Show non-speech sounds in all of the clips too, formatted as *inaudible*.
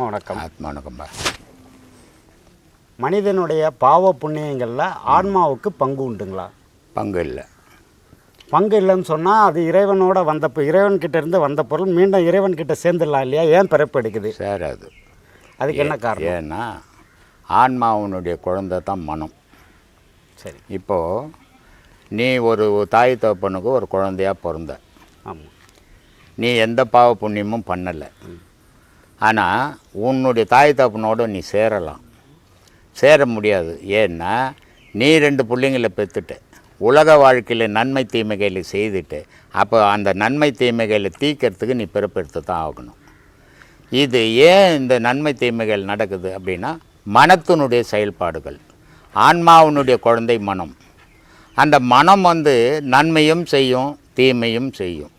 வணக்கம். ஆத்மா வணக்கம்பா மனிதனுடைய பாவ புண்ணியங்களில் ஆன்மாவுக்கு பங்கு உண்டுங்களா? பங்கு இல்லை. பங்கு இல்லைன்னு சொன்னால் அது இறைவனோட வந்த இறைவன்கிட்ட இருந்து வந்த பொருள் மீண்டும் இறைவன்கிட்ட சேர்ந்துடலாம் இல்லையா? ஏன் பிறப்பு எடுக்குது? சேராது. அதுக்கு என்ன காரணம்? ஏன்னா ஆன்மாவனுடைய குழந்தை தான் மனம். சரி. இப்போது நீ ஒரு தாய் தகப்பனுக்கு ஒரு குழந்தையா பிறந்த. ஆமாம் நீ எந்த பாவ புண்ணியமும் பண்ணலை. ஆனால் உன்னுடைய தாய் தகப்பனோட நீ சேரலாம். சேர முடியாது. ஏன்னா நீ ரெண்டு பிள்ளைங்கள பெற்றுட்ட உலக வாழ்க்கையில் நன்மை தீமைகளை செய்துட்டு அப்போ அந்த நன்மை தீமைகளை தீக்கிறதுக்கு நீ பிறப்பெடுத்து தான் ஆகணும். இது ஏன் இந்த நன்மை தீமைகள் நடக்குது அப்படின்னா மனத்தினுடைய செயல்பாடுகள் ஆன்மாவினுடைய குழந்தை மனம். அந்த மனம் வந்து நன்மையும் செய்யும் தீமையும் செய்யும்.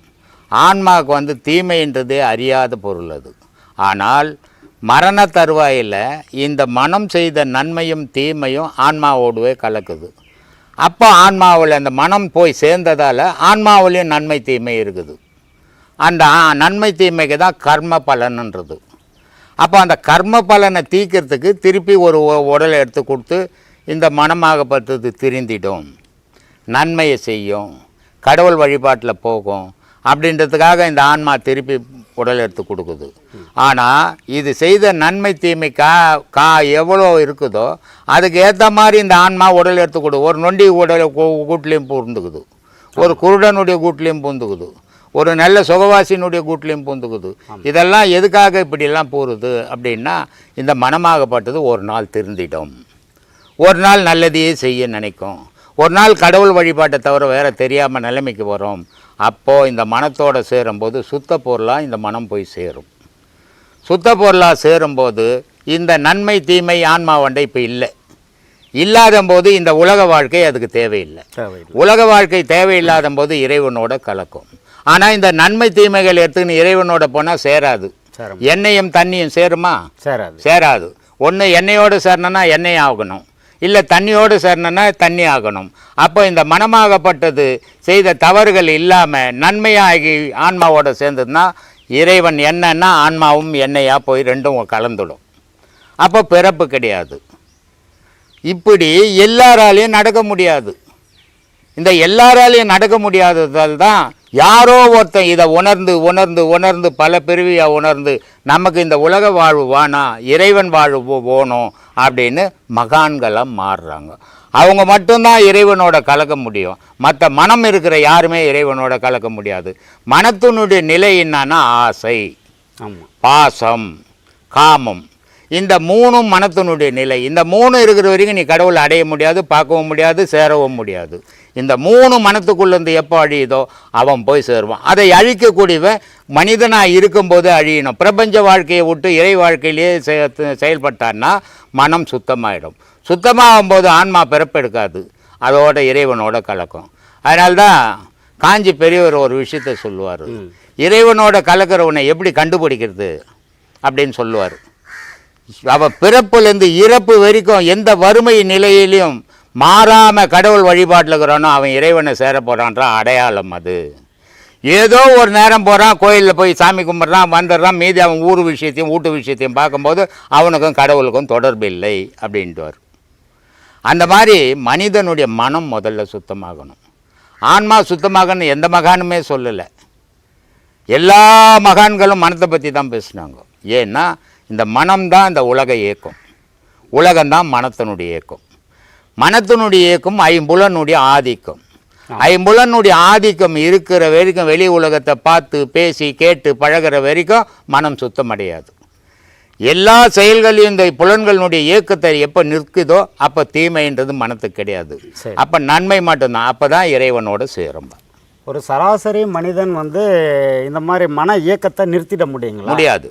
ஆன்மாவுக்கு வந்து தீமைன்றதே அறியாத பொருள் அது. ஆனால் மரண தருவாயில் இந்த மனம் செய்த நன்மையும் தீமையும் ஆன்மாவோடவே கலக்குது. அப்போ ஆன்மாவில் அந்த மனம் போய் சேர்ந்ததால் ஆன்மாவிலையும் நன்மை தீமை இருக்குது. அந்த நன்மை தீமைக்கு தான் கர்ம பலன்ன்றது. அப்போ அந்த கர்ம பலனை தீக்கிறதுக்கு திருப்பி ஒரு உடலை எடுத்து கொடுத்து இந்த மனமாகப்பட்டது திரிந்திடும். நன்மையை செய்யும். கடவுள் வழிபாட்டில் போகும். அப்படின்றதுக்காக இந்த ஆன்மா திருப்பி உடல் எடுத்து கொடுக்குது. ஆனால் இது செய்த நன்மை தீமை கா கா எவ்வளோ இருக்குதோ அதுக்கு ஏற்ற மாதிரி இந்த ஆன்மா உடல் எடுத்து கொடு. ஒரு நொண்டி உடல் கூட்டிலையும் பூந்துக்குது. ஒரு குருடனுடைய கூட்டிலையும் பூந்துக்குது. ஒரு நல்ல சுகவாசியினுடைய கூட்டிலையும் பூந்துக்குது. இதெல்லாம் எதுக்காக இப்படியெல்லாம் போகுது அப்படின்னா இந்த மனமாகப்பட்டது ஒரு நாள் திருந்திடும். ஒரு நாள் நல்லதையே செய்ய நினைக்கும். ஒரு நாள் கடவுள் வழிபாட்டை தவிர வேறு தெரியாமல் நிலைமைக்கு வரும். அப்போது இந்த மனத்தோடு சேரும்போது சுத்த பொருளாக இந்த மனம் போய் சேரும். சுத்த பொருளாக சேரும்போது இந்த நன்மை தீமை ஆன்மாவண்டை இப்போ இல்லை. இல்லாத போது இந்த உலக வாழ்க்கை அதுக்கு தேவையில்லை. உலக வாழ்க்கை தேவையில்லாத போது இறைவனோட கலக்கும். ஆனால் இந்த நன்மை தீமைகள் எடுத்துக்கின்னு இறைவனோட போனால் சேராது. சேர எண்ணெயும் தண்ணியும் சேருமா? சேராது. சேராது. ஒன்று எண்ணெயோடு சேரணும்னா எண்ணெய் ஆகணும். இல்லை தண்ணியோடு சேரணும்னா தண்ணி ஆகணும். அப்போ இந்த மனமாகப்பட்டது செய்த தவறுகள் இல்லாமல் நன்மையாகி ஆன்மாவோடு சேர்ந்ததுன்னா இறைவன் என்னன்னா ஆன்மாவும் எண்ணெயாக போய் ரெண்டும் கலந்துடும். அப்போ பிறப்பு கிடையாது. இப்படி எல்லாராலையும் நடக்க முடியாது. இந்த எல்லாராலையும் நடக்க முடியாததால் தான் யாரோ ஒருத்தன் இதை உணர்ந்து உணர்ந்து உணர்ந்து பல பிரிவியாக உணர்ந்து நமக்கு இந்த உலக வாழ்வு வேணாம் இறைவன் வாழ்வு போகணும் அப்படின்னு மகான்களாக மாறுறாங்க. அவங்க மட்டும்தான் இறைவனோட கலக்க முடியும். மற்ற மனம் இருக்கிற யாருமே இறைவனோட கலக்க முடியாது. மனத்தினுடைய நிலை என்னன்னா ஆசை. பாசம் காமம். இந்த மூணும் மனத்தினுடைய நிலை. இந்த மூணு இருக்கிற வரைக்கும் நீ கடவுளை அடைய முடியாது பார்க்கவும் முடியாது சேரவும் முடியாது. இந்த மூணு மனத்துக்குள்ளேருந்து எப்போ அழியுதோ அவன் போய் சேருவான். அதை அழிக்கக்கூடியவன் மனிதனாக இருக்கும்போது அழியணும். பிரபஞ்ச வாழ்க்கையை விட்டு இறை வாழ்க்கையிலேயே செயல்பட்டான்னா மனம் சுத்தமாயிடும். சுத்தமாகும் போது ஆன்மா பிறப்பெடுக்காது. அதோட இறைவனோட கலக்கும். அதனால்தான் காஞ்சி பெரியவர் ஒரு விஷயத்தை சொல்லுவார். இறைவனோட கலக்கிறவனை எப்படி கண்டுபிடிக்கிறது? அப்படின்னு சொல்லுவார். அவ பிறப்புலேருந்து இறப்பு வரைக்கும் எந்த வறுமை நிலையிலையும் மாறாமல் கடவுள் வழிபாட்டில் இருக்கிறானோ அவன் இறைவனை சேர போகிறான்ற அடையாளம் அது. ஏதோ ஒரு நேரம் போகிறான் கோயிலில் போய் சாமி கும்பிட்றான் வந்துடுறான் மீதி அவன் ஊர் விஷயத்தையும் வீட்டு விஷயத்தையும் பார்க்கும்போது அவனுக்கும் கடவுளுக்கும் தொடர்பு இல்லை அப்படின்ட்டுவார் அந்த மாதிரி மனிதனுடைய மனம் முதல்ல சுத்தமாகணும். ஆன்மா சுத்தமாகணும் எந்த மகானுமே சொல்லலை. எல்லா மகான்களும் மனத்தை பற்றி தான் பேசுனாங்க. ஏன்னா இந்த மனம்தான் இந்த உலக இயக்கம். உலகம்தான் மனத்தினுடைய இயக்கம். மனத்தினுடைய இயக்கம் ஐம்புலனுடைய ஆதிக்கம். ஐம்புலனுடைய ஆதிக்கம் இருக்கிற வரைக்கும் வெளி உலகத்தை பார்த்து பேசி கேட்டு பழகுற வரைக்கும் மனம் சுத்தமடையாது. எல்லா செயல்களையும் இந்த புலன்களினுடைய இயக்கத்தை எப்போ நிற்குதோ அப்போ தீமைன்றது மனத்துக்கு கிடையாது. அப்போ நன்மை மட்டும்தான். அப்போ தான் இறைவனோட சேரும். ஒரு சராசரி மனிதன் வந்து இந்த மாதிரி மன இயக்கத்தை நிறுத்திட முடியுங்களா? முடியாது.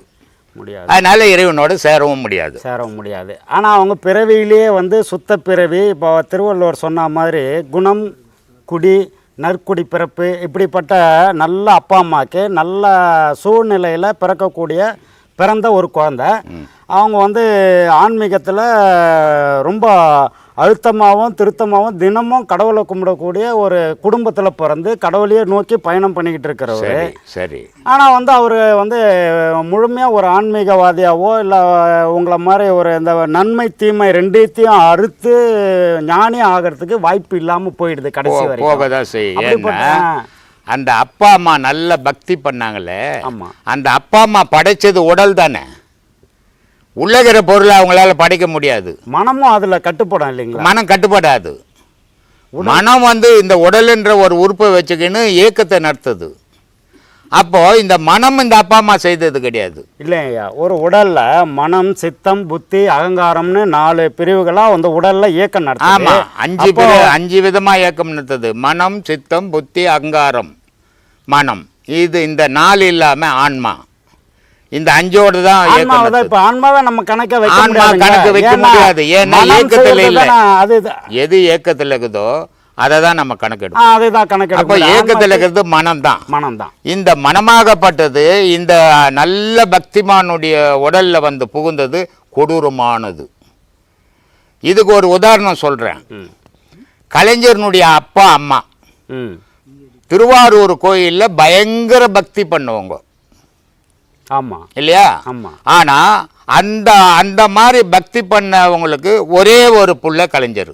முடியாது. அதனால இறைவனோட சேரவும் முடியாது. சேரவும் முடியாது. ஆனால் அவங்க பிறவியிலேயே வந்து சுத்த பிறவி இப்போ திருவள்ளுவர் சொன்ன மாதிரி குணம் குடி நற்குடி பிறப்பு இப்படிப்பட்ட நல்ல அப்பா அம்மாக்கு நல்ல சூழ்நிலையில் பிறக்கக்கூடிய பிறந்த ஒரு குழந்தை. அவங்க வந்து ஆன்மீகத்தில் ரொம்ப அழுத்தமாகவும் திருத்தமாகவும் தினமும் கடவுளை கும்பிடக்கூடிய ஒரு குடும்பத்தில் பிறந்து கடவுளையே நோக்கி பயணம் பண்ணிக்கிட்டு இருக்கிறவர். சரி ஆனால் வந்து அவர் வந்து முழுமையாக ஒரு ஆன்மீகவாதியாவோ இல்லை உங்களை மாதிரி ஒரு இந்த நன்மை தீமை ரெண்டுத்தையும் அறுத்து ஞானி ஆகிறதுக்கு வாய்ப்பு இல்லாமல் போயிடுது கடைசி வரைக்கும். போகதான் செய்யும் அந்த அப்பா அம்மா நல்ல பக்தி பண்ணாங்களே ஆமா. அந்த அப்பா அம்மா படைச்சது உடல் தானே? உள்ளகிற பொருளை அவங்களால படைக்க முடியாது. மனமும் அதில் கட்டுப்படும் இல்லைங்களா? மனம் கட்டுப்படாது. மனம் வந்து இந்த உடல்ன்ற ஒரு உறுப்பை வச்சுக்கின்னு இயக்கத்தை நடத்துது. அப்போ இந்த மனம் இந்த அப்பா அம்மா செய்தது கிடையாது. இல்லையா ஒரு உடல்ல மனம் சித்தம் புத்தி அகங்காரம்னு நாலு பிரிவுகளா வந்து உடல்ல இயக்கம் ஆமா நடத்துது அஞ்சு அப்போ- பிரி அஞ்சு விதமா இயக்கம் நடத்துது. மனம் சித்தம் புத்தி அகங்காரம். மனம். இது இந்த நாலு இல்லாம ஆன்மா. இந்த அஞ்சோடு தான் ஆன்மாவை தான். இப்ப ஆன்மாவை நம்ம கணக்க வைக்க ஆன்மா. கணக்கு வைக்க முடியாது. ஏன்னா இயக்கத்துல இல்ல. தானே, அது எது இயக்கத்தில் இருக்குதோ அதை தான் நம்ம கணக்கெடுப்போம். அதுதான் கணக்கு அப்போ இயக்கத்தில் இருக்கிறது மனம் தான். மனம் தான். இந்த மனமாகப்பட்டது இந்த நல்ல பக்திமானுடைய உடல்ல வந்து புகுந்தது கொடூரமானது. இதுக்கு ஒரு உதாரணம் சொல்றேன். கலைஞர்னுடைய அப்பா அம்மா. திருவாரூர் கோயில்ல பயங்கர பக்தி பண்ணுவாங்க. ஆமா. இல்லையா? ஆமா. ஆனா அந்த அந்த மாதிரி பக்தி பண்ணவங்களுக்கு ஒரே ஒரு புள்ள கலைஞர்.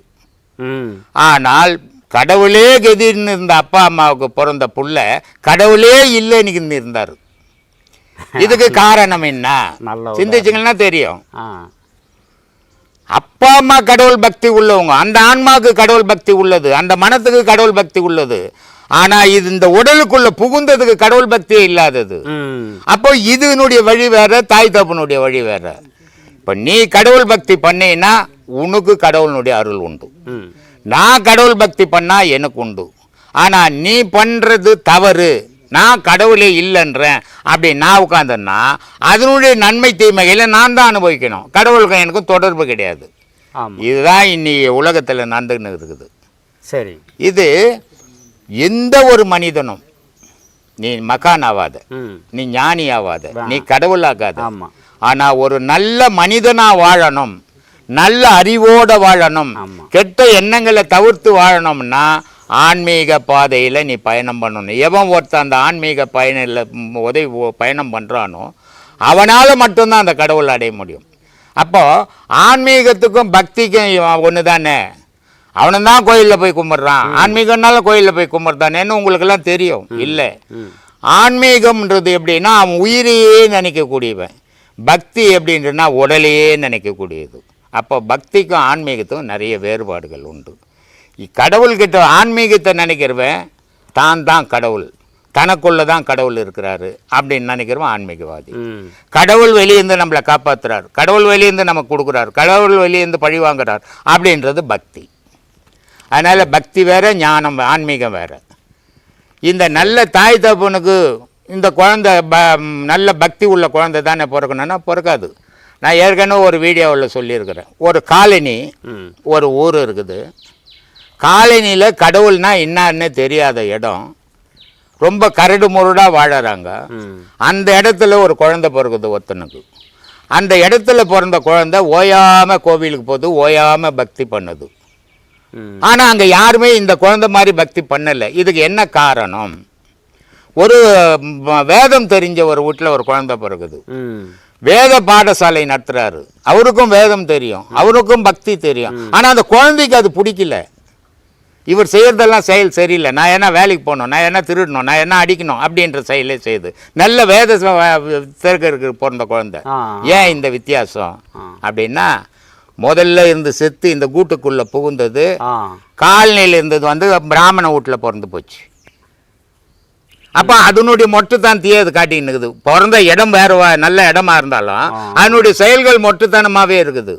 ஆனால் கடவுளே கதின்னு இருந்த அப்பா அம்மாவுக்கு பிறந்த புள்ள கடவுளே இல்லைன்னு இருந்தார். இதுக்கு *laughs* காரணம் என்ன. சிந்திச்சிங்கன்னா தெரியும். அப்பா அம்மா கடவுள் பக்தி உள்ளவங்க அந்த ஆன்மாவுக்கு கடவுள் பக்தி உள்ளது அந்த மனத்துக்கு கடவுள் பக்தி உள்ளது. ஆனா இது இந்த உடலுக்குள்ள புகுந்ததுக்கு கடவுள் பக்தியே இல்லாதது. அப்போ இதனுடைய வழி வேற தாய் தப்பனுடைய வழி வேற. இப்போ நீ கடவுள் பக்தி பண்ணீன்னா உனக்கு கடவுளுடைய அருள் உண்டு. நான் கடவுள் பக்தி பண்ணா எனக்கு உண்டு. ஆனா நீ பண்றது தவறு. நான் கடவுளே இல்லைன்றேன். அப்படி நான் உட்காந்தேன்னா அதனுடைய நன்மை தீமைகளை நான் தான் அனுபவிக்கணும். கடவுளுக்கும் எனக்கும் தொடர்பு கிடையாது. இதுதான் இன்னைக்கு உலகத்தில் நடந்துன்னு இருக்குது. சரி. இது எந்த ஒரு மனிதனும் நீ மகான் ஆகாத ம். நீ ஞானி ஆகாத நீ கடவுள் ஆகாத. ஆமா. ஆனா ஒரு நல்ல மனிதனா வாழணும் நல்ல அறிவோட வாழணும். கெட்ட எண்ணங்களை தவிர்த்து வாழணும்னா ஆன்மீக பாதையில் நீ பயணம் பண்ணணும். எவன் ஒருத்தன் அந்த ஆன்மீக பயணில் உதவி பயணம் பண்ணுறானோ அவனால் மட்டும்தான் அந்த கடவுள் அடைய முடியும். அப்போ ஆன்மீகத்துக்கும் பக்திக்கும் ஒன்று தானே அவனும் தான் கோயிலில் போய் கும்பிட்றான். ஆன்மீகம்னால கோயிலில் போய் கும்பிட்றானேன்னு உங்களுக்கெல்லாம் தெரியும். இல்லை. ஆன்மீகம்ன்றது எப்படின்னா அவன் உயிரையே நினைக்கக்கூடியவன். பக்தி எப்படின்றனா உடலையே நினைக்கக்கூடியது. அப்போ பக்திக்கும் ஆன்மீகத்துக்கும் நிறைய வேறுபாடுகள் உண்டு. கடவுள்கிட்ட ஆன்மீகத்தை நினைக்கிறவன் தான் தான் கடவுள். தனக்குள்ள தான் கடவுள் இருக்கிறாரு அப்படின்னு நினைக்கிறவன் ஆன்மீகவாதி. கடவுள் வெளியேந்து நம்மளை காப்பாத்துறார். கடவுள் வெளியேந்து நமக்கு கொடுக்குறார். கடவுள் வெளியேந்து பழி வாங்குறார். அப்படின்றது பக்தி. அதனால பக்தி வேற ஞானம் ஆன்மீகம் வேற. இந்த நல்ல தாய் தகப்பனுக்கு இந்த குழந்தை ப நல்ல பக்தி உள்ள குழந்தை தானே பிறக்கணும்னா பிறக்காது. நான் ஏற்கனவே ஒரு வீடியோவில் சொல்லியிருக்கிறேன். ஒரு காலனி ஒரு ஊர் இருக்குது. காலனியில் கடவுள்னா என்னன்னு தெரியாத இடம். ரொம்ப கரடு முரடாக வாழறாங்க. அந்த இடத்துல ஒரு குழந்தை பிறகுது ஒருத்தனுக்கு. அந்த இடத்துல பிறந்த குழந்தை ஓயாம கோவிலுக்கு போகுது ஓயாம பக்தி பண்ணுது. ம். ஆனா அங்க யாருமே இந்த குழந்தை மாதிரி பக்தி பண்ணல. இதுக்கு என்ன காரணம்? ஒரு வேதம் தெரிஞ்ச ஒரு வீட்டில் ஒரு குழந்தை பிறகுது. வேத பாடசாலை நடத்துறாரு. அவருக்கும் வேதம் தெரியும். அவருக்கும் பக்தி தெரியும். ஆனா அந்த குழந்தைக்கு அது பிடிக்கல. இவர் செய்யறதெல்லாம் செயல் சரியில்லை. நான் என்ன வேலைக்கு போகணும்? நான் என்ன திருடணும்? நான் என்ன அடிக்கணும்? அப்படின்ற செயலே செய்யுது. நல்ல வேத திறக்கருக்கு பிறந்த குழந்தை. ஏன் இந்த வித்தியாசம். அப்படின்னா முதல்ல இருந்து செத்து இந்த கூட்டுக்குள்ள புகுந்தது காலனியில் இருந்தது வந்து பிராமண வீட்டில் பிறந்து போச்சு. அப்போ அதனுடைய மொட்டு தான் தீயது காட்டின்னு இருக்குது பிறந்த இடம் வேற நல்ல இடமா இருந்தாலும். அதனுடைய செயல்கள் மொட்டுத்தனமாவே இருக்குது.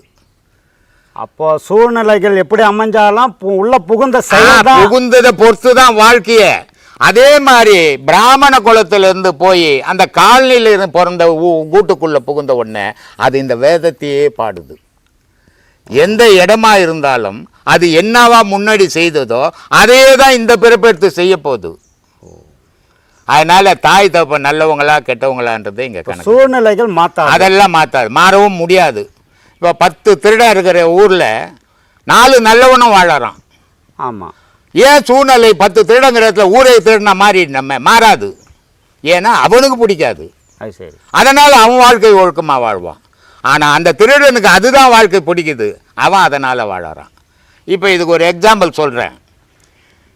அப்போ சூழ்நிலைகள் எப்படி அமைஞ்சாலும் உள்ள புகுந்த புகுந்ததை பொறுத்து தான் வாழ்க்கைய. அதே மாதிரி பிராமண குலத்துல இருந்து போய் அந்த காலனியில இருந்து பிறந்த கூட்டுக்குள்ள புகுந்த உடனே அது இந்த வேதத்தையே பாடுது. எந்த இடமா இருந்தாலும் அது என்னவா முன்னாடி செய்ததோ அதே தான் இந்த பிறப்பெடுத்து செய்ய போகுது. அதனால தாய் தப்ப நல்லவங்களா கெட்டவங்களான்றது இங்க கணக்கு. சூழ்நிலைகள் மாத்தாது. அதெல்லாம் மாற்றாது மாறவும் முடியாது. இப்போ பத்து திருடன் இருக்கிற ஊரில் நாலு நல்லவனும் வாழறான். ஆமாம் ஏன் சூழ்நிலை பத்து திருடங்கிற இடத்துல ஊரை திருடின மாறி நம்ம மாறாது. ஏன்னா அவனுக்கு பிடிக்காது. அது சரி. அதனால் அவன் வாழ்க்கை ஒழுக்கமாக வாழ்வான். ஆனால் அந்த திருடனுக்கு அதுதான் வாழ்க்கை பிடிக்குது. அவன் அதனால் வாழறான். இப்போ இதுக்கு ஒரு எக்ஸாம்பிள் சொல்கிறேன்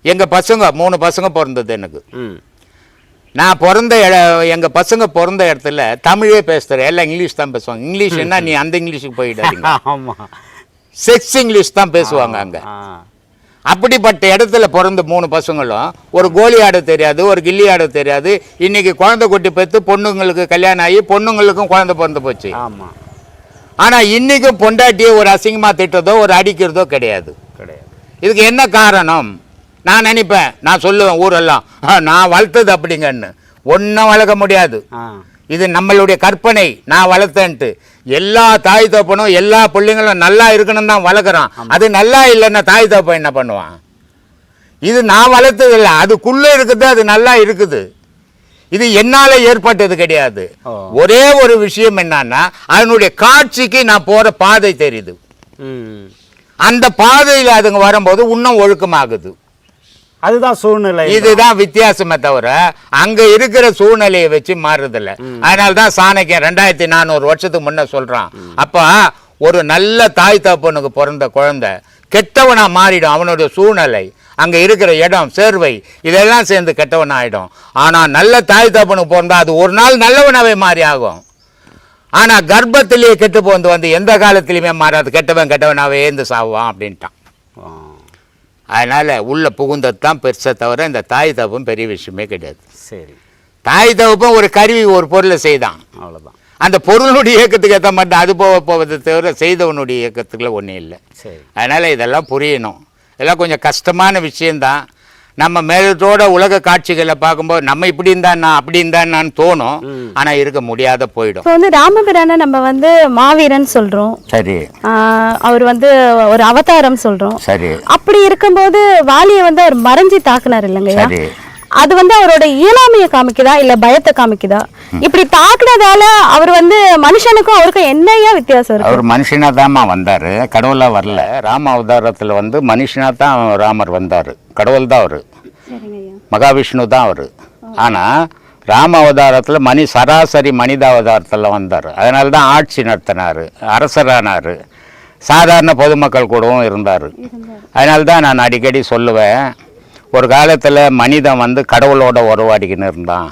எங்கள் பசங்க மூணு பசங்க பிறந்தது எனக்கு. நான் பிறந்த எங்கள் பசங்க பிறந்த இடத்துல தமிழே பேசுகிறேன் எல்லாம் இங்கிலீஷ் தான் பேசுவாங்க. இங்கிலீஷ் என்ன நீ அந்த இங்கிலீஷுக்கு போயிடாதீங்க. ஆமாம் செக்ஸ் இங்கிலீஷ் தான் பேசுவாங்க அங்கே. அப்படிப்பட்ட இடத்துல பிறந்த மூணு பசங்களும் ஒரு கோலி ஆட தெரியாது ஒரு கில்லி ஆட தெரியாது. இன்னைக்கு குழந்தை குட்டி பெற்று பொண்ணுங்களுக்கு கல்யாணம் ஆகி பொண்ணுங்களுக்கும் குழந்தை பிறந்து போச்சு. ஆமாம் ஆனால் இன்னைக்கும் பொண்டாட்டியை ஒரு அசிங்கமாக திட்டுறதோ ஒரு அடிக்கிறதோ கிடையாது. கிடையாது. இதுக்கு என்ன காரணம்? நான் நினைப்பேன். நான் சொல்லுவேன் ஊரெல்லாம் "ஆ, நான் வளர்த்தது அப்படிங்கன்னு. ஒன்றும் வளர்க்க முடியாது. இது நம்மளுடைய கற்பனை. நான் வளர்த்தேன்ட்டு. எல்லா தாய் தோப்பனும் எல்லா பிள்ளைங்களும் நல்லா இருக்கணும் தான் வளர்க்குறான். அது நல்லா இல்லைன்னா தாய் தோப்பன் என்ன பண்ணுவான்? இது நான் வளர்த்தது இல்லை அதுக்குள்ளே இருக்குது அது நல்லா இருக்குது. இது என்னால் ஏற்பட்டது கிடையாது. ஒரே ஒரு விஷயம் என்னன்னா அதனுடைய காட்சிக்கு நான் போகிற பாதை தெரியுது. அந்த பாதையில் அதுங்க வரும்போது இன்னும் ஒழுக்கமாகுது. அதுதான் சூழ்நிலை. இதுதான் வித்தியாசமே தவிர அங்க இருக்கிற சூழ்நிலையை வச்சு மாறுதில்ல அதனால தான் சாணக்கியன் ரெண்டாயிரத்தி நானூறு வருஷத்துக்கு முன்ன சொல்றான். அப்ப ஒரு நல்ல தாய் தகப்பனுக்கு பிறந்த குழந்தை கெட்டவனா மாறிடும் அவனுடைய சூழ்நிலை. அங்க இருக்கிற இடம் சேர்வை இதெல்லாம் சேர்ந்து கெட்டவன் ஆயிடும் ஆனா நல்ல தாய் தகப்பனுக்கு பிறந்தா அது ஒரு நாள் நல்லவனாவே மாறி ஆகும். ஆனா கர்ப்பத்திலேயே கெட்டு போந்து வந்து எந்த காலத்திலையுமே மாறாது. கெட்டவன் கெட்டவனாவே ஏந்து சாவான் அப்படின்ட்டான். அதனால் உள்ள புகுந்தது தான் பெருசை தவிர இந்த தாய் தப்பும் பெரிய விஷயமே கிடையாது. சரி. தாய் தப்பும் ஒரு கருவி ஒரு பொருளை செய்தான். அவ்வளோதான் அந்த பொருளுடைய இயக்கத்துக்கு ஏற்ற மாதிரி அது போக போவதை தவிர செய்தவனுடைய இயக்கத்துக்குள்ள ஒன்றும் இல்லை. சரி. அதனால் இதெல்லாம் புரியணும். இதெல்லாம் கொஞ்சம் கஷ்டமான விஷயந்தான் நம்ம மேலத்தோட உலக காட்சிகளை பார்க்கும்போது நம்ம இப்படி இருந்தா அப்படி இருந்தான்னு தோணும். ஆனால் இருக்க முடியாத போயிடும். இப்போ வந்து ராமபிரானை நம்ம வந்து மாவீரன் சொல்றோம். சரி. ஆஹ் அவர் வந்து ஒரு அவதாரம் சொல்றோம். சரி. அப்படி இருக்கும்போது வாலியை வந்து அவர் மறைஞ்சு தாக்குனார் இல்லைங்கய்யா? சரி. அது வந்து அவரோட இயலாமையை காமிக்குதா இல்ல பயத்தை காமிக்குதா? இப்படி தாக்குனதால அவர் வந்து மனுஷனுக்கும் அவருக்கும் என்னையா வித்தியாசம் இருக்கு? அவர் மனுஷனாக தாம்மா வந்தார். கடவுளாக வரல. ராம அவதாரத்தில் வந்து மனுஷனாக தான் ராமர் வந்தார். கடவுள் தான் அவர். மகாவிஷ்ணு தான் அவர். ஆனால் ராம அவதாரத்தில் மணி சராசரி மனித அவதாரத்தில் வந்தார். அதனால தான் ஆட்சி நடத்தினார். அரசரானார். சாதாரண பொதுமக்கள் கூடவும் இருந்தார். அதனால தான் நான் அடிக்கடி சொல்லுவேன். ஒரு காலத்தில் மனிதன் வந்து கடவுளோட உறவாடிக்கின்னு இருந்தான்.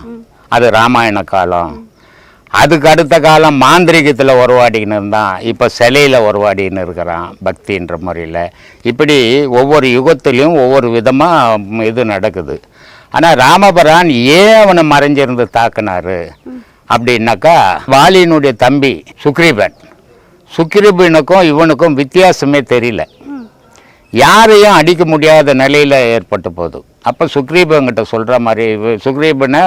அது ராமாயண காலம். அதுக்கு அடுத்த காலம் மாந்திரிகத்தில் உருவாடிக்கின்னு இருந்தான். இப்போ சிலையில் உருவாடின்னு இருக்கிறான் பக்தின்ற முறையில். இப்படி ஒவ்வொரு யுகத்திலையும் ஒவ்வொரு விதமாக இது நடக்குது. ஆனால் ராமபுரான் ஏன் அவனை மறைஞ்சிருந்து தாக்குனாரு? அப்படின்னாக்கா வாலியினுடைய தம்பி சுக்ரீபன். சுக்ரீபனுக்கும் இவனுக்கும் வித்தியாசமே தெரியல. யாரையும் அடிக்க முடியாத நிலையில் ஏற்பட்டு போகுது. அப்போ சுக்ரீபன்கிட்ட சொல்கிற மாதிரி சுக்ரீபனை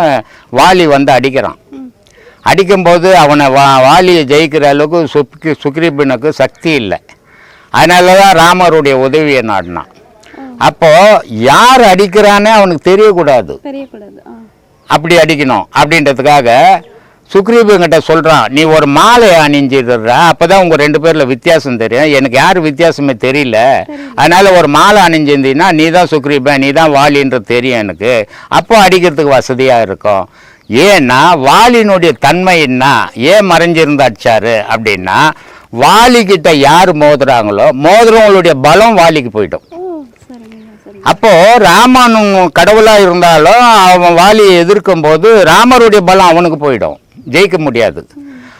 வாலி வந்து அடிக்கிறான். அடிக்கும்போது அவனை வா வாலியை ஜெயிக்கிற அளவுக்கு சுக் சுக்ரீபனுக்கு சக்தி இல்லை. அதனால தான் ராமருடைய உதவியை நாடினான். அப்போது யார் அடிக்கிறானே அவனுக்கு தெரியக்கூடாது. அப்படி அடிக்கணும் அப்படின்றதுக்காக சுக்ரீபன்கிட்ட சொல்கிறான் நீ ஒரு மாலை அணிஞ்சிடுற. அப்போ தான் உங்கள் ரெண்டு பேரில் வித்தியாசம் தெரியும். எனக்கு யார் வித்தியாசமே தெரியல. அதனால் ஒரு மாலை அணிஞ்சிருந்தீங்கன்னா நீ தான் சுக்ரீபன் நீ தான் வாலின்றது தெரியும் எனக்கு. அப்போ அடிக்கிறதுக்கு வசதியாக இருக்கும். ஏன்னா வாலினுடைய தன்மை என்ன? ஏன் மறைஞ்சிருந்து அடிச்சாரு அப்படின்னா வாலிக்கிட்ட யார் மோதுறாங்களோ மோதுறவங்களுடைய பலம் வாலிக்கு போயிடும். அப்போ ராமன் கடவுளா இருந்தாலும் அவன் வாலியை எதிர்க்கும் போது ராமருடைய பலம் அவனுக்கு போயிடும். ஜெயிக்க முடியாது.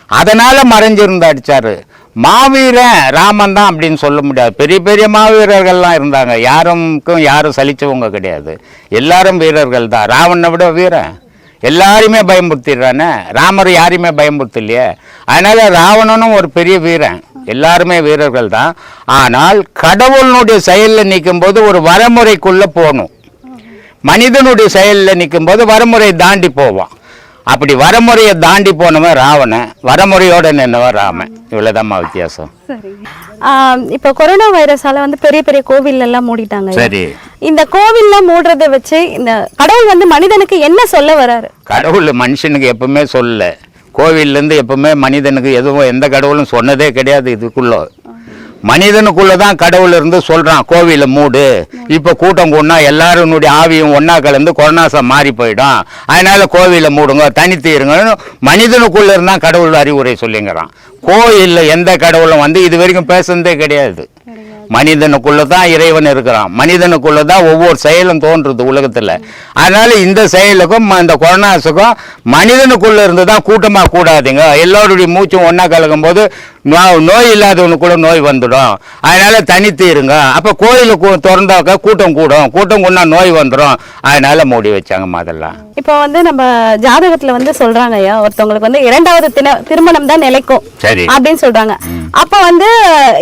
அதனால் மறைஞ்சிருந்து மாவீரன் ராமன் தான் அப்படின்னு சொல்ல முடியாது. பெரிய பெரிய மாவீரர்கள்லாம் இருந்தாங்க. யாருக்கும் யாரும் சலிச்சவங்க கிடையாது. எல்லாரும் வீரர்கள் தான். ராவனை விட வீரன். எல்லாரையுமே பயமுறுத்திடுறானே. ராமர் யாரையுமே பயமுறுத்தலையே. அதனால் ராவணனும் ஒரு பெரிய வீரன். எல்லாருமே வீரர்கள் தான். ஆனால் கடவுளினுடைய செயலில் நிற்கும்போது ஒரு வரமுறைக்குள்ளே போகணும். மனிதனுடைய செயலில் நிற்கும்போது வரமுறை தாண்டி போவான். அப்படி வரமுறையை தாண்டி போனவன் ராவணன். வரமுறையோட நின்னவன் ராமன். இவ்வளோதாம்மா வித்தியாசம். இப்போ கொரோனா வைரஸால வந்து பெரிய பெரிய கோவில் எல்லாம் மூடிட்டாங்க. சரி. இந்த கோவில்ல மூடுறதை வச்சு இந்த கடவுள் வந்து மனிதனுக்கு என்ன சொல்ல வராரு? கடவுள் மனுஷனுக்கு எப்பவுமே சொல்லல கோவில்லேருந்து எப்பவுமே மனிதனுக்கு எதுவும் எந்த கடவுளும் சொன்னதே கிடையாது இதுக்குள்ள. மனிதனுக்குள்ள தான் கடவுள் இருந்து சொல்றான் கோவில மூடு. இப்ப கூட்டம் கூடனா எல்லாருடைய ஆவியும் ஒன்னா கலந்து கொரோனாசம் மாறி போயிடும். அதனால கோவில மூடுங்க தனித்து இருங்க மனிதனுக்குள்ள இருந்தா கடவுள் அறிவுரை சொல்லிங்கிறான். கோயில்ல எந்த கடவுளும் வந்து இது வரைக்கும் பேசுனதே கிடையாது. மனிதனுக்குள்ள தான் இறைவன் இருக்கிறான். மனிதனுக்குள்ள தான் ஒவ்வொரு செயலும் தோன்றுது உலகத்துல. அதனால இந்த செயலுக்கும் இந்த கொரோனாஸுக்கும் மனிதனுக்குள்ள இருந்து தான் கூட்டமா கூடாதுங்க. எல்லாருடைய மூச்சும் ஒண்ணா கலக்கும் போது நோய் இல்லாதவனுக்கு கூட நோய் வந்துடும். அதனால தனித்து இருங்க. அப்ப கோயிலு திறந்தாக்க கூட்டம் கூடும். கூட்டம் கூடனா நோய் வந்துடும் அதனால மூடி வச்சாங்க அதெல்லாம் இப்போ வந்து நம்ம ஜாதகத்துல வந்து சொல்றாங்க ஐயா. ஒருத்தவங்களுக்கு வந்து இரண்டாவது திருமணம் தான் நிலைக்கும் சரி. அப்படின்னு சொல்றாங்க. அப்ப வந்து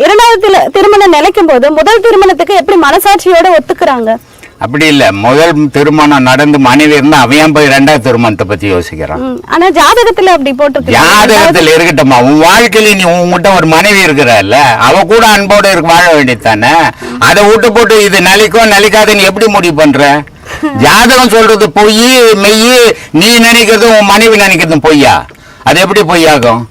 இரண்டாவது திருமணம் நிலைக்கும் போது முதல் திருமணத்துக்கு எப்படி மனசாட்சியோட ஒத்துக்குறாங்க? அப்படி இல்ல. முதல் திருமணம் நடந்து மனைவி இருந்தா அவன் போய் ரெண்டாவது திருமணத்தை பத்தி யோசிக்கிறான்? ஆனா ஜாதகத்துல அப்படி போட்டிருக்கு ஜாதகத்துல இருக்கட்டும்மா. உன் வாழ்க்கையில நீ உன்கிட்ட ஒரு மனைவி இருக்கிறல்ல அவ கூட அன்போட இருக்க வாழ வேண்டியதானே அதை விட்டு போட்டு இது நலிக்கும் நலிக்காதுன்னு எப்படி முடிவு பண்ற? ஜாதகம் சொல்றது பொய் மெய் நீ நினைக்கிறது உன் மனைவி நினைக்கிறதும் பொய்யா? அது எப்படி பொய்யாகும்?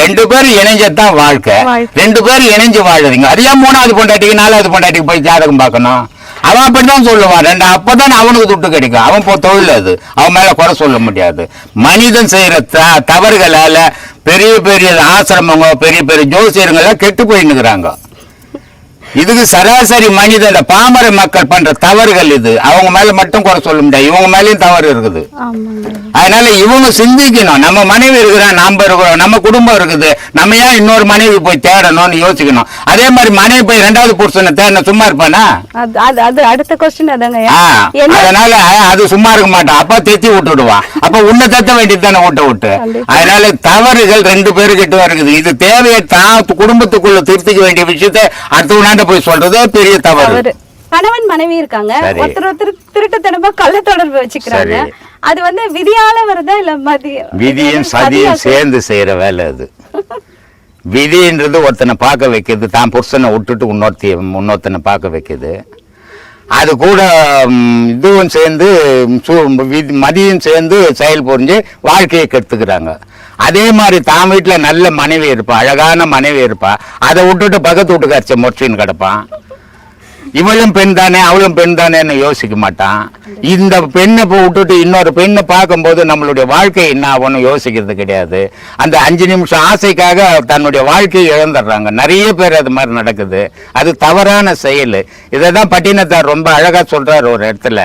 ரெண்டு பேரும் இணைஞ்சதான் வாழ்க்கை. ரெண்டு பேரும் இணைஞ்சு வாழுறீங்க. அது ஏன் மூணாவது பொண்டாட்டிக்கு நாலாவது பொண்டாட்டிக்கு போய் ஜாதகம் பார்க்கணும்? அவன் அப்படிதான் சொல்லுவான். ரெண்டு அப்பதான் அவனுக்கு துட்டு கிடைக்கும். அவன் போ தொழில் அது. அவன் மேல குறை சொல்ல முடியாது. மனிதன் செய்யற த தவறுகளால பெரிய பெரிய ஆசிரமங்க பெரிய பெரிய ஜோசியருங்கெல்லாம் கெட்டு போயின்னுக்குறாங்க. இதுக்கு சராசரி மனிதன் பாமர மக்கள் பண்ற தவறுகள் இது. அவங்க மேல மட்டும் குறை சொல்ல முடியாது. இவங்க மேலயும் தவறு இருக்குது. அதனால இவங்க சிந்திக்கணும். நம்ம மனைவி இருக்கிறோம் நாம இருக்கிறோம் நம்ம குடும்பம் இருக்குது. நம்ம ஏன் இன்னொரு மனைவி போய் தேடணும்னு யோசிக்கணும்? அதே மாதிரி மனைவி போய் ரெண்டாவது புருஷனை தேடணும் சும்மா இருப்பானா? அது அடுத்த கொஸ்டின் அதாங்க. அதனால அது சும்மா இருக்க மாட்டான். அப்ப தெத்தி விட்டுடுவான் அப்ப உன்னை தத்த வேண்டியது தானே விட்ட. விட்டு. அதனால தவறுகள் ரெண்டு பேருக்கிட்ட இருக்குது இது தேவையை தான் குடும்பத்துக்குள்ள திருத்திக்க வேண்டிய விஷயத்த அடுத்தவனாண்ட போய் சொல்றது பெரிய தவறு. கணவன் மனைவி இருக்காங்க. ஒருத்தர் ஒருத்தர் திருட்டுத்தனமா கள்ள தொடர்பு வச்சுக்கிறாங்க. அது வந்து விதியால வருதா இல்ல மதிய விதியும் சதியா சதியும் சேர்ந்து செய்யற வேலை அது. *laughs* விதின்றது ஒருத்தனை பார்க்க வைக்கிறது. தான் புருஷனை விட்டுட்டு இன்னொருத்தி இன்னொருத்தனை பார்க்க வைக்குது அது கூட இதுவும் சேர்ந்து மதியம் சேர்ந்து செயல் புரிஞ்சு வாழ்க்கையை கெடுத்துக்கிறாங்க. அதே மாதிரி தான் வீட்டில் நல்ல மனைவி இருப்பா அழகான மனைவி இருப்பா. அதை விட்டுட்டு பக்கத்து வீட்டுக்காரச்ச முற்றின்னு கிடப்பான். இவளும் பெண் தானே அவளும் பெண் தானேன்னு யோசிக்க மாட்டான். இந்த பெண்ணை இப்போ விட்டுட்டு இன்னொரு பெண்ணை பார்க்கும்போது நம்மளுடைய வாழ்க்கை என்ன ஆகும்னு யோசிக்கிறது கிடையாது. அந்த அஞ்சு நிமிஷம் ஆசைக்காக தன்னுடைய வாழ்க்கையை இழந்துடுறாங்க. நிறைய பேர் அது மாதிரி நடக்குது. அது தவறான செயல். இதை தான் பட்டினத்தார் ரொம்ப அழகாக சொல்கிறார் ஒரு இடத்துல.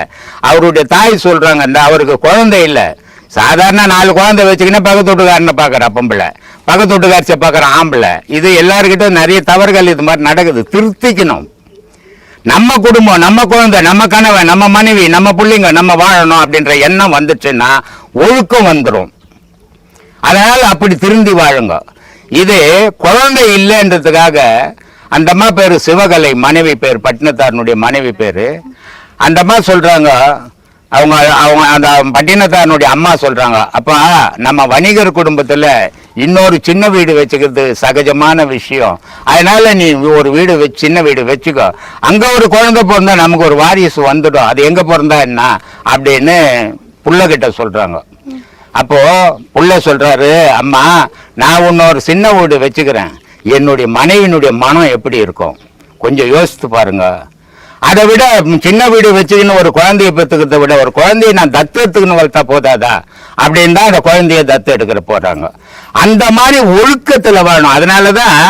அவருடைய தாய் சொல்கிறாங்க அந்த அவருக்கு குழந்தை இல்லை. சாதாரண நாலு குழந்தை வச்சுக்கினா பக்கத்து வீட்டுக்காரனை பார்க்குற பொம்பளை. பக்கத்து வீட்டுக்காரச்சை பார்க்குற ஆம்பளை. இது எல்லாருக்கிட்ட நிறைய தவறுகள் இது மாதிரி நடக்குது. திருத்திக்கணும். நம்ம குடும்பம் நம்ம குழந்தை நம்ம கணவன் நம்ம மனைவி நம்ம பிள்ளைங்க நம்ம வாழணும் அப்படின்ற எண்ணம் வந்துச்சுன்னா ஒழுக்கம் வந்துடும் அதனால் அப்படி திருந்தி வாழுங்க. இது குழந்தை இல்லைன்றதுக்காக அந்த அம்மா பேர் சிவகலை மனைவி பேர் பட்டினத்தாரனுடைய மனைவி பேர். அந்த அம்மா சொல்கிறாங்க அவங்க அவங்க அந்த பட்டினத்தாரனுடைய அம்மா சொல்கிறாங்க அப்போ நம்ம வணிகர் குடும்பத்தில் இன்னொரு சின்ன வீடு வச்சுக்கிறது சகஜமான விஷயம். அதனால் நீ ஒரு வீடு வச்சு சின்ன வீடு வச்சுக்கோ. அங்கே ஒரு குழந்தை பிறந்தா நமக்கு ஒரு வாரிசு வந்துடும். அது எங்கே பிறந்தா என்ன? அப்படின்னு புள்ளகிட்ட சொல்கிறாங்க அப்போது புள்ள சொல்கிறாரு அம்மா நான் இன்னொரு சின்ன வீடு வச்சுக்கிறேன். என்னுடைய மனைவியினுடைய மனம் எப்படி இருக்கும்? கொஞ்சம் யோசித்து பாருங்கள் அதை விட சின்ன வீடு வச்சுக்கின்னு ஒரு குழந்தைய பெற்றுக்கிறத விட ஒரு குழந்தைய நான் தத்து எடுத்துக்கின்னு வளர்த்தா போதாதா? அப்படின்னு தான் அந்த குழந்தைய தத்து எடுக்கிற போகிறாங்க அந்த மாதிரி ஒழுக்கத்தில் வரணும் அதனால தான்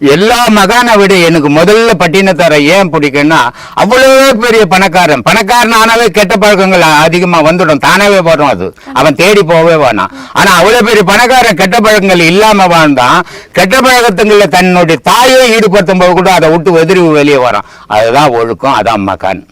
எல்லா மகானை விட எனக்கு முதல்ல பட்டினத்தாரை ஏன் பிடிக்கும்னா அவ்வளோ பெரிய பணக்காரன். பணக்காரன் ஆனாவே கெட்ட பழக்கங்கள் அதிகமாக வந்துடும். தானாகவே வரும் அது. அவன் தேடி போகவே வேணாம். ஆனால் அவ்வளோ பெரிய பணக்காரன் கெட்ட பழக்கங்கள் இல்லாமல் வாழ்ந்தான். கெட்ட பழக்கத்துங்களில் தன்னுடைய தாயை ஈடுபடுத்தும் போது கூட அதை விட்டு எதிர்வு வெளியே வரான். அதுதான் ஒழுக்கம் அதான் மகான்.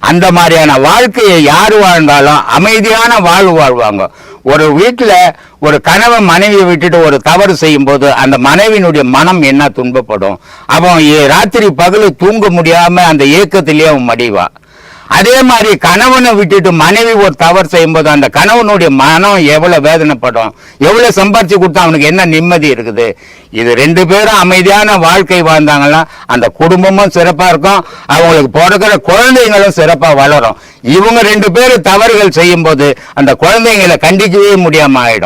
அந்த மாதிரியான வாழ்க்கையை யார் வாழ்ந்தாலும் அமைதியான வாழ்வு வாழ்வாங்க. ஒரு வீட்டில் ஒரு கணவன் மனைவியை விட்டுட்டு ஒரு தவறு செய்யும் போது அந்த மனைவியினுடைய மனம் என்ன துன்பப்படும்? அவன் ராத்திரி பகலு தூங்க முடியாம அந்த ஏக்கத்திலேயே அவன் மடிவான் அதே மாதிரி கணவனை விட்டுட்டு மனைவி ஒரு தவறு செய்யும்போது அந்த கணவனுடைய மனம் எவ்வளவு வேதனைப்படும் எவ்வளவு சம்பாரிச்சு கொடுத்தா அவனுக்கு என்ன நிம்மதி இருக்குது? இது ரெண்டு பேரும் அமைதியான வாழ்க்கை வாழ்ந்தாங்கன்னா அந்த குடும்பமும் சிறப்பா இருக்கும் அவங்களுக்கு பிறக்கிற குழந்தைங்களும் சிறப்பா வளரும். இவங்க ரெண்டு பேரும் தவறுகள் செய்யும்போது அந்த குழந்தைங்களை கண்டிக்கவே முடியாம ஆயிடும்.